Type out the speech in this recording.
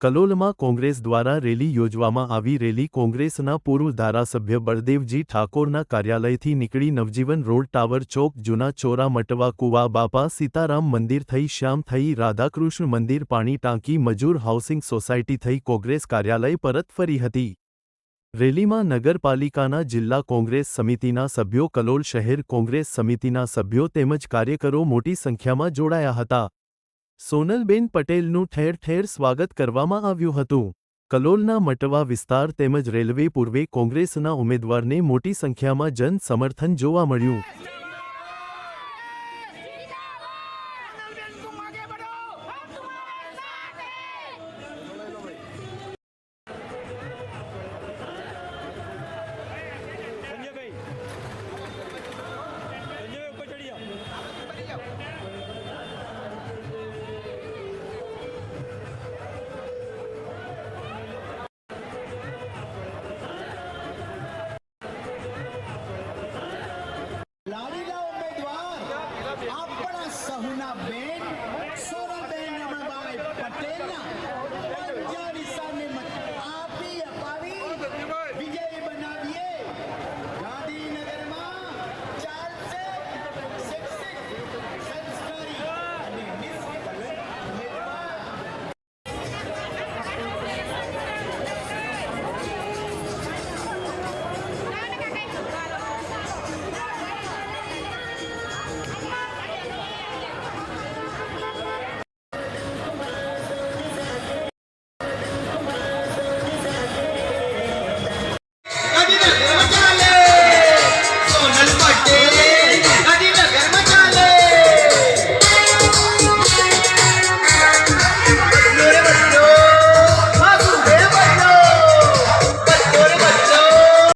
કલોલમાં કોંગ્રેસ દ્વારા રેલી યોજવામાં આવી રેલી કોંગ્રેસના પૂર્વ ધારાસભ્ય બળદેવજી ઠાકોરના કાર્યાલયથી નીકળી નવજીવન રોડ ટાવર ચોક, જૂના ચોરા મટવા કુવા બાપા સીતારામ મંદિર થઈ શ્યામ થઈ, રાધાકૃષ્ણ મંદિર, પાણી ટાંકી, મજૂર હાઉસિંગ સોસાયટી થઈ કોંગ્રેસ કાર્યાલય પરત ફરી હતી. રેલીમાં નગરપાલિકાના જિલ્લા કોંગ્રેસ સમિતિના સભ્યો, કલોલ શહેર કોંગ્રેસ સમિતિના સભ્યો તેમજ કાર્યકરો મોટી સંખ્યામાં જોડાયા હતા. સોનલબેન પટેલનું ઠેર ઠેર સ્વાગત કરવામાં આવ્યું હતું. કલોલના મટવા વિસ્તાર તેમજ રેલવે પૂર્વે કોંગ્રેસના ઉમેદવારને મોટી સંખ્યામાં જન સમર્થન જોવા મળ્યું. લાડીલા ઉમેદવાર. આપણા સહુના બેન સોનાબેન રમણભાઈ પટેલના.